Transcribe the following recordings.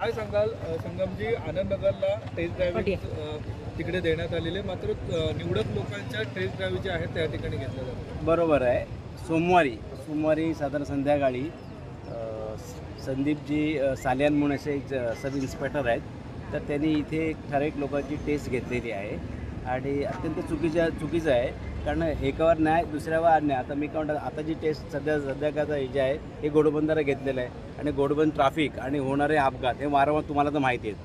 काय सांगाल? संगमजी आनंदनगरला taste driving अ, तिकडे देण्यात आलेले. मात्र निवडक लोकांच्या टेस्ट ड्राईव्ह जे आहेत त्या ठिकाणी घेतल्या जातात. बरोबर आहे. सोमवारी सोमवारी साधारण संध्याकाळी संदीपजी सालियान म्हणून असे एक ज- सब इन्स्पेक्टर आहेत. तर त्यांनी इथे ठराविक लोकांची टेस्ट घेतलेली आहे. आणि अत्यंत चुकीच्या चुकीचं आहे. कारण एकावर न्याय दुसऱ्यावर अन्याय. आता मी काय म्हणतात आता जी टेस्ट सध्या सध्या का हे जे आहे हे गोडबंदारा घेतलेलं आहे आणि गोडबंद ट्राफिक आणि होणारे अपघात हे वारंवार तुम्हाला तर माहिती आहेत.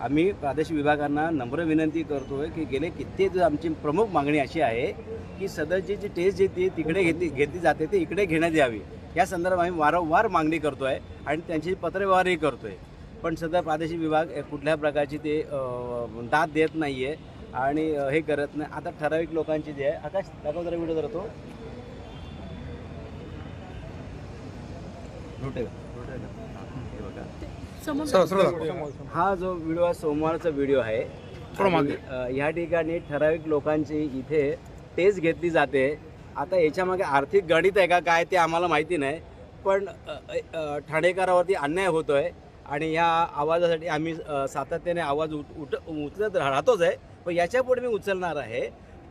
आम्ही प्रादेशिक विभागांना नम्र विनंती करतो आहे की गेले कित्येक आमची प्रमुख मागणी अशी आहे की सदरची जी टेस्ट जी ती तिकडे घेतली घेतली जाते ती इकडे घेण्यात यावी. या संदर्भात आम्ही वारंवार मागणी करतो आहे आणि त्यांची पत्रव्यवहारही करतो आहे पण सध्या प्रादेशिक विभाग कुठल्या प्रकारची ते दाद देत नाही आहे आणि हे करत नाही. आता ठराविक लोकांची जे आहे आकाश दाखव जरा व्हिडिओ जरा तो. रोटे का? रोटे का? हा, जो व्हिडिओ आहे सोमवारचा व्हिडिओ आहे. आणि, अ, या ठिकाणी ठराविक लोकांची इथे टेस्ट घेतली जाते. आता याच्यामागे आर्थिक गणित आहे का काय ते आम्हाला माहिती नाही. पण ठाणेकरावरती अन्याय होतोय. आणि या आवाजासाठी आम्ही सातत्याने आवाज उठ उठ उचलत राहतोच आहे. पण याच्यापुढे मी उचलणार आहे.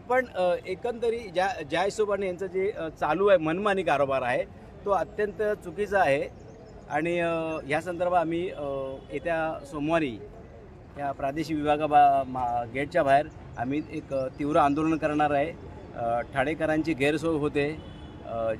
पण एकंदरी ज्या ज्या हिशोबाने यांचं जे चालू आहे मनमानी कारोबार आहे तो अत्यंत चुकीचा आहे. आणि ह्या संदर्भात आम्ही येत्या सोमवारी या प्रादेशिक विभागा बा मा गेटच्या बाहेर आम्ही एक तीव्र आंदोलन करणार आहे. ठाणेकरांची गैरसोय होते.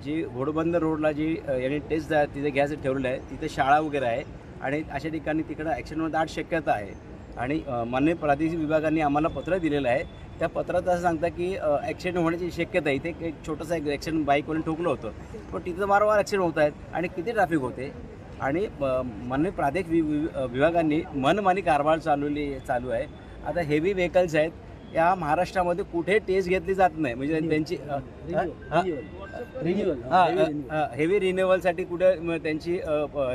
जी घोडबंदर रोडला जी यांनी टेस्ट तिथे घ्यायचं ठेवलेलं आहे तिथे शाळा वगैरे आहे. आणि अशा ठिकाणी तिकडं ॲक्शन होण्याची दाट शक्यता आहे. आणि अ, माननीय प्रादेशिक विभागाने आम्हाला पत्र दिलेलं आहे. त्या पत्रात असं सांगता की ॲक्सिडेंट होण्याची शक्यता आहे इथे एक- छोटंसं एक ॲक्सिडेंट बाईकवरून ठोकलं होतं. पण तिथं वारंवार ॲक्सिडेंट होत आहेत आणि किती ट्रॅफिक होते? आणि अ, माननीय प्रादेशिक वि- वि- विभागांनी मनमानी कारभार चालवली चालू आहे. आता हेवी व्हेकल्स आहेत. या महाराष्ट्रामध्ये कुठे टेस्ट घेतली जात नाही. म्हणजे त्यांची हेवी रिन्युअलसाठी कुठे त्यांची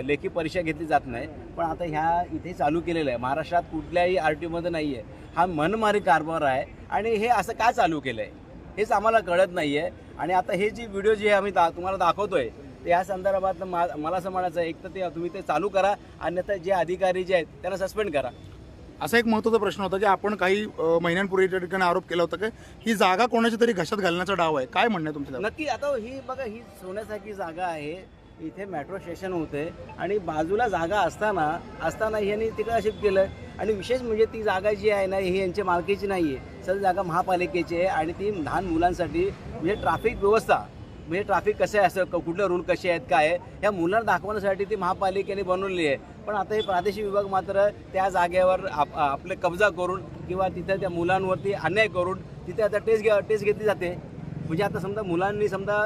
लेखी परीक्षा घेतली जात नाही. पण आता ह्या इथे चालू केलेलं आहे. महाराष्ट्रात कुठल्याही आर टी ओमध्ये नाही आहे हा मनमारी कारभार आहे. आणि हे असं का चालू केलं आहे हेच आम्हाला कळत नाही आहे आणि आता हे जी व्हिडिओ जी आम्ही दा तुम्हाला दाखवतोय या संदर्भात मा मला असं म्हणायचं आहे एक तर ते तुम्ही ते चालू करा. अन्यथा जे अधिकारी जे आहेत त्यांना सस्पेंड करा. असा एक महत्त्वाचा प्रश्न होता की आपण काही महिन्यांपूर्वी त्या ठिकाणी आरोप केला होता की ही जागा कोणाच्या तरी घशात घालण्याचा डाव आहे. काय म्हणणं आहे नक्की आता ही बघा ही सोन्यासारखी जागा आहे. इथे मेट्रो स्टेशन होते आणि बाजूला जागा असताना असताना यांनी तिकडे शिफ्ट केलं. आणि विशेष म्हणजे ती जागा जी आहे ना ही यांच्या मालकीची नाही आहे सर जागा महापालिकेची आहे आणि ती लहान मुलांसाठी म्हणजे ट्रॅफिक व्यवस्था म्हणजे ट्रॅफिक कसं आहे असं क- कुठलं रूल कसे आहेत काय आहे ह्या मुलांना दाखवण्यासाठी ती महापालिकेने बनवली आहे. पण आता हे प्रादेशिक विभाग मात्र त्या जागेवर आप आपले कब्जा करून किंवा तिथं त्या मुलांवरती अन्याय करून तिथे आता टेस्ट घ्या टेस्ट घेतली जाते. म्हणजे आता समजा मुलांनी समजा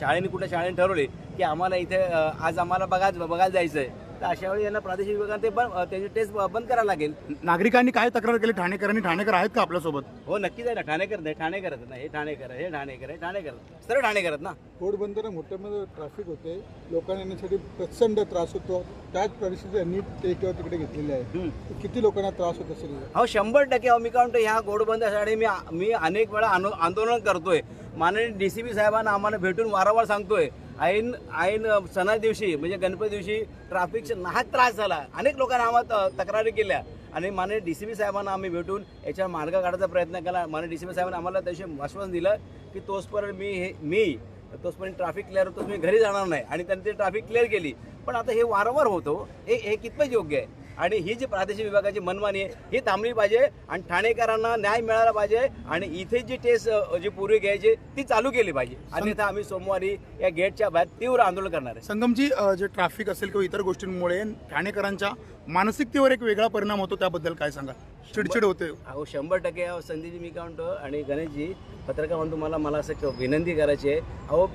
शाळेने कुठल्या शाळेने ठरवले की आम्हाला इथे आज आम्हाला बघायचं बघायला जायचं आहे तर अशा वेळी यांना प्रादेशिक विभागाने ते बंद त्याची टेस्ट बंद करायला लागेल. नागरिकांनी काय तक्रार केली? ठाणेकरांनी ठाणेकर आहेत का आपल्यासोबत? हो नक्कीच आहे ना. ठाणेकर नाही ठाणेकर आहेत ना. हे ठाणेकर हे ठाणेकर आहे, ठाणेकर सर्व ठाणेकर आहेत ना? घोडबंदर मोठ्यामध्ये ट्रॅफिक होते. लोकांना येण्यासाठी प्रचंड त्रास होतो. त्याच परिस्थितीत यांनी ते किंवा तिकडे घेतलेले आहे. किती लोकांना त्रास होत असेल? हो शंभर टक्के अहो मी काय म्हणतो ह्या गोडबंदासाठी मी मी अनेक वेळा आनो- आंदोलन करतोय. माननीय डी सी बी साहेबांना आम्हाला भेटून वारंवार सांगतोय. ऐन ऐन सणा दिवशी म्हणजे गणपती दिवशी ट्रॅफिकचा नाहक त्रास झाला. अनेक लोकांना आम्हाला त- तक्रारी केल्या. आणि माननीय डी सी बी साहेबांना आम्ही भेटून याच्या मार्ग काढायचा प्रयत्न केला. माननीय डी सी बी साहेबांना आम्हाला त्याशी आश्वासन दिलं की तोचपर्यंत मी हे मी तोचपर्यंत ट्रॅफिक क्लिअर होतो मी घरी जाणार नाही. आणि त्यांनी ते ट्रॅफिक क्लिअर केली. पण आता हे वारंवार होतो. हे हे कितपत योग्य आहे? आणि ही जी प्रादेशिक विभागाची मनमानी आहे ही थांबली पाहिजे आणि ठाणेकरांना न्याय मिळाला पाहिजे आणि इथे जी टेस्ट जी पूर्वी घ्यायची ती चालू केली पाहिजे. अन्यथा आम्ही सोमवारी या गेटच्या बाहेर तीव्र आंदोलन करणार आहे. संगमजी जे ट्रॅफिक असेल किंवा इतर गोष्टींमुळे ठाणेकरांच्या मानसिकतेवर एक वेगळा परिणाम होतो त्याबद्दल काय सांगा? चिडचिड होते. अहो शंभर टक्के संदीपजी मी काय म्हणतो आणि गणेशजी पत्रकार म्हणून तुम्हाला मला असं विनंती करायची आहे. अहो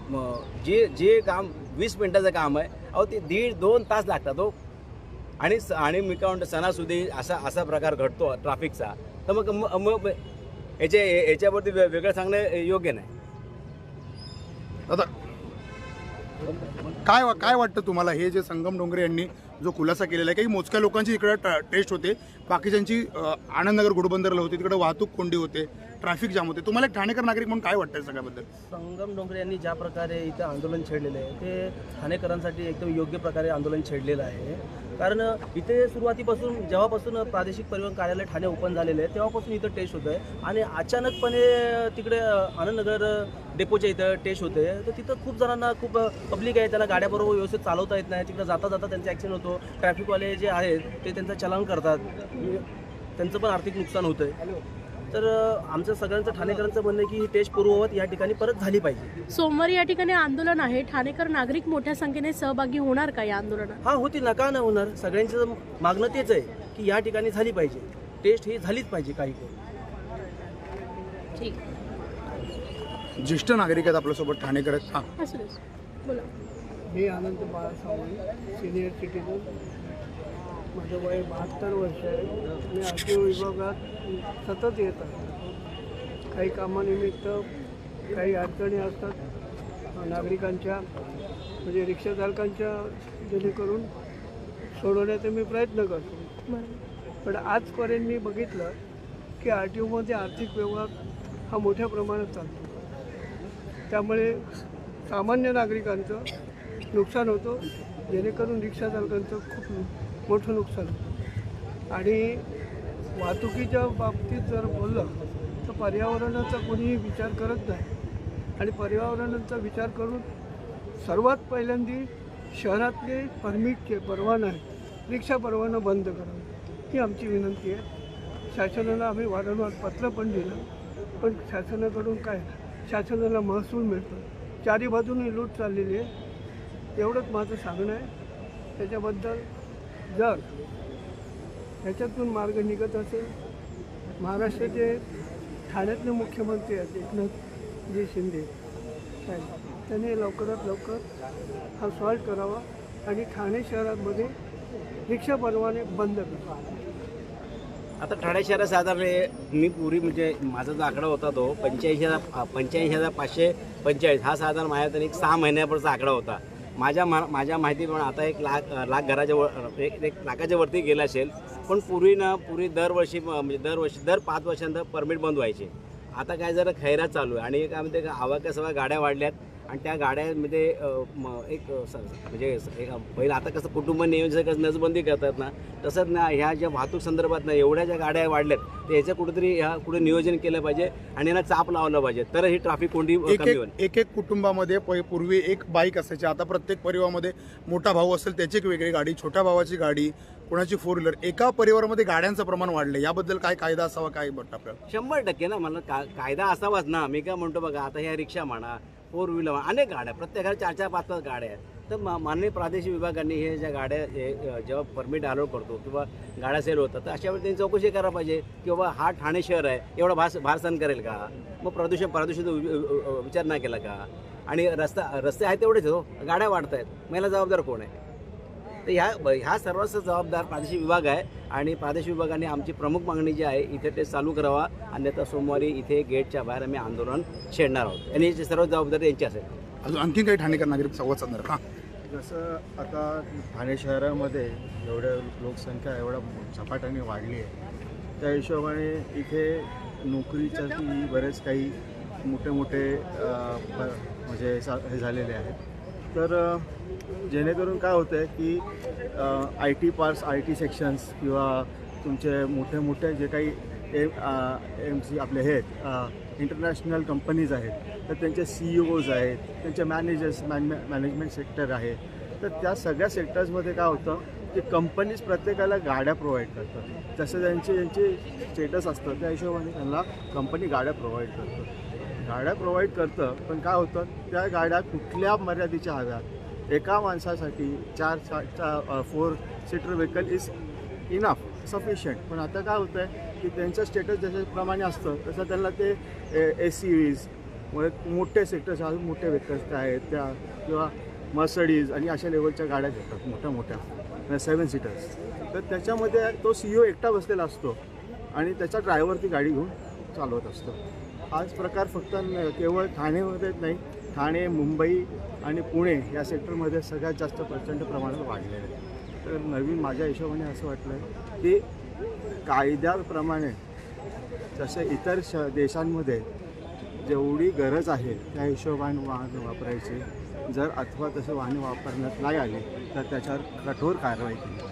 जे जे काम वीस मिनिटाचं काम आहे अहो ते दीड दोन तास लागतात हो आणि स- आणि मी काय म्हणतो सणासुदी असा असा प्रकार घडतो ट्रॅफिकचा तर मग मग याच्या याच्यावरती वेगळं सांगणं योग्य नाही. आता काय वा- काय वाटतं तुम्हाला? हे जे संगम डोंगरे यांनी जो खुलासा केलेला आहे काही मोजक्या लोकांची इकडे टेस्ट होते. बाकीच्यांची आनंदनगर घोडबंदरला होती तिकडे वाहतूक कोंडी होते ट्रॅफिक जाम होते. तुम्हाला एक ठाणेकर नागरिक म्हणून काय वाटतं सगळ्याबद्दल? संगम डोंगरे यांनी ज्या प्रकारे इथं आंदोलन छेडलेलं आहे ते ठाणेकरांसाठी एकदम योग्य प्रकारे आंदोलन छेडलेलं आहे. कारण इथे सुरुवातीपासून जेव्हापासून प्रादेशिक परिवहन कार्यालय ठाणे ओपन झालेलं आहे तेव्हापासून इथं टेस्ट होतं आहे आणि अचानकपणे तिकडे आनंदनगर डेपोच्या इथं टेस्ट होते तर तिथं खूप जणांना खूप पब्लिक आहे त्याला गाड्या बरोबर व्यवस्थित चालवता येत नाही तिकडे जाता जाता त्यांचा ॲक्सिडेंट होतो. ट्रॅफिकवाले जे आहेत ते त्यांचं चलान करतात. त्यांचं पण आर्थिक नुकसान होतं आहे तर आमचं सगळ्यांचं ठाणेकरांचं म्हणणं आहे की ही टेस्ट पूर्ववत या ठिकाणी परत झाली पाहिजे. सोमवारी या ठिकाणी आंदोलन आहे. ठाणेकर नागरिक मोठ्या संख्येने सहभागी होणार का या आंदोलनात? हा होती नका न होणार? सगळ्यांचं मागणं तेच आहे की या ठिकाणी झाली पाहिजे. टेस्ट ही झालीच पाहिजे काही ठीक. ज्येष्ठ नागरिक आहेत आपल्यासोबत ठाणेकर आहेत. हां. असू दे. बोला. मी आनंद बाळासावंत सिनियर सिटीजन माझं वय बहात्तर वर्ष आहे. मी आर टी ओ विभागात सतत येत आहे. काही कामानिमित्त काही अडचणी असतात नागरिकांच्या म्हणजे रिक्षाचालकांच्या जेणेकरून सोडवण्याचा मी प्रयत्न करतो. पण आजपर्यंत मी बघितलं की आर टी ओमध्ये आर्थिक व्यवहार हा मोठ्या प्रमाणात चालतो. त्यामुळे सामान्य नागरिकांचं नुकसान होतं. जेणेकरून रिक्षा चालकांचं खूप मोठं नुकसान होतं. आणि वाहतुकीच्या बाबतीत जर बोललं तर पर्यावरणाचा कोणीही विचार करत नाही. आणि पर्यावरणाचा विचार करून सर्वात पहिल्यांदी शहरातले परमिटचे परवाना आहे रिक्षा परवाना बंद करावं ही आमची विनंती आहे. शासनाला आम्ही वारंवार पत्र पण दिलं पण शासनाकडून काय? शासनाला महसूल मिळतो. चारी बाजूने लूट चाललेली आहे. एवढंच माझं सांगणं आहे. त्याच्याबद्दल जर ह्याच्यातून मार्ग निघत असेल महाराष्ट्राचे ठाण्यातले मुख्यमंत्री आहेत एकनाथजी शिंदे साहेब त्यांनी लवकरात लवकर हा सॉल्व करावा आणि ठाणे शहरामध्ये रिक्षा परवाने बंद करावा आता ठाणे शहरात साधारण मी पूर्वी म्हणजे माझा जो आकडा होता तो पंच्याऐंशी हजार पंच्याऐंशी हजार पाचशे पंचेचाळीस हा साधारण माझ्या तरी एक सहा महिन्यापर्यंतचा आकडा होता. माझ्या मा माझ्या माहितीप्रमाणे आता एक लाख लाख घराच्या वर एक एक लाखाच्या वरती गेला असेल पण पूर्वी ना पूर्वी दरवर्षी म्हणजे दरवर्षी दर पाच वर्षांतर परमिट बंद व्हायचे. आता काय जरा खैरात चालू आहे. आणि काय म्हणते आवाक्या सगळ्या गाड्या वाढल्यात. आणि त्या गाड्यामध्ये एक म्हणजे एक पहिलं आता कसं कुटुंब नियोजन कसं नसबंदी करतात ना तसंच ना ह्या ज्या वाहतूक संदर्भात ना एवढ्या ज्या गाड्या वाढल्यात तर याचं कुठेतरी ह्या कुठे नियोजन केलं पाहिजे आणि यांना चाप लावलं पाहिजे. तर ही ट्रॅफिक कोंडी एक एक कुटुंबामध्ये पूर्वी एक बाईक असायची. आता प्रत्येक परिवारामध्ये मोठा भाऊ असेल त्याची एक वेगळी गाडी छोट्या भावाची गाडी कोणाची फोर व्हीलर एका परिवारामध्ये गाड्यांचं प्रमाण वाढलं याबद्दल काय कायदा असावा काय वाटतं आपल्याला? शंभर टक्के ना मला का कायदा असावाच ना. मी काय म्हणतो बघा आता ह्या रिक्षा म्हणा फोर व्हीलर अनेक गाड्या प्रत्येकाला चार चार पाच पाच गाड्या आहेत. तर मा- माननीय प्रादेशिक विभागांनी हे ज्या गाड्या हे, जेव्हा परमिट अलाउ करतो किंवा गाड्या सेल होतात तर अशा वेळी त्यांनी चौकशी करायला पाहिजे की बाबा हा ठाणे शहर आहे एवढा भास भार करेल का? मग प्रदूषण प्रदूषण विचार नाही केला का? आणि रस्ता रस्ते आहेत तेवढेच हो गाड्या वाढत आहेत महिला जबाबदार कोण आहे? तर ह्या ह्या सर्वांचा जबाबदार प्रादेशिक विभाग आहे आणि प्रादेशिक विभागाने आमची प्रमुख मागणी जी आहे इथे ते चालू करावा. अन्यथा सोमवारी इथे गेटच्या बाहेर आम्ही आंदोलन छेडणार आहोत. आणि याची सर्व जबाबदारी यांची असेल. अजून आणखीन काही ठाणेकर नागरिक संवाद साधणार हां. जसं आता ठाणे शहरामध्ये एवढ्या लोकसंख्या एवढा झपाट्याने वाढली आहे. त्या हिशोबाने इथे नोकरीच्या बरेच काही मोठे मोठे म्हणजे सा- हे झालेले आहेत. तर जेणेकरून काय होतं आहे की I T parks I T sections किंवा तुमचे मोठे मोठे जे काही एम एम सी आपले हे आहेत इंटरनॅशनल कंपनीज आहेत तर त्यांचे सी ई ओज आहेत त्यांचे मॅनेजर्स मॅन मॅनेजमेंट सेक्टर आहे. तर त्या सगळ्या सेक्टर्समध्ये काय होतं की कंपनीज प्रत्येकाला गाड्या प्रोव्हाइड करतात. जसं त्यांचे त्यांचे स्टेटस असतं त्या हिशोबाने त्यांना कंपनी गाड्या प्रोव्हाइड करतं. गाड्या प्रोव्हाइड करतं पण काय होतं त्या गाड्या कुठल्या मर्यादेच्या हव्यात? एका माणसासाठी चार चा four seater vehicle is enough sufficient पण आता काय होतं आहे की त्यांचं स्टेटस जशाप्रमाणे असतं तसं त्यांना ते ए सी व्हीज मोठे सेक्टर्स अजून मोठे व्हेकल्स आहेत त्या किंवा मर्सडीज आणि अशा लेवलच्या गाड्या घेतात मोठ्या मोठ्या सेवन सीटर्स तर त्याच्यामध्ये तो सी ओ एकटा बसलेला असतो आणि त्याचा ड्रायव्हर ती गाडी घेऊन चालवत असतो. हाच प्रकार फक्त केवळ ठाणेमध्येच नाही ठाणे मुंबई आणि पुणे या सेक्टरमध्ये सगळ्यात जास्त प्रचंड प्रमाणात वाढलेले आहे. तर नवीन माझ्या हिशोबाने असं वाटलं की कायद्याप्रमाणे जसे इतर श देशांमध्ये जेवढी गरज आहे त्या हिशोबाने वाहन वापरायचे. जर अथवा तसे वाहने वापरण्यात नाही आले तर त्याच्यावर कठोर कारवाई केली.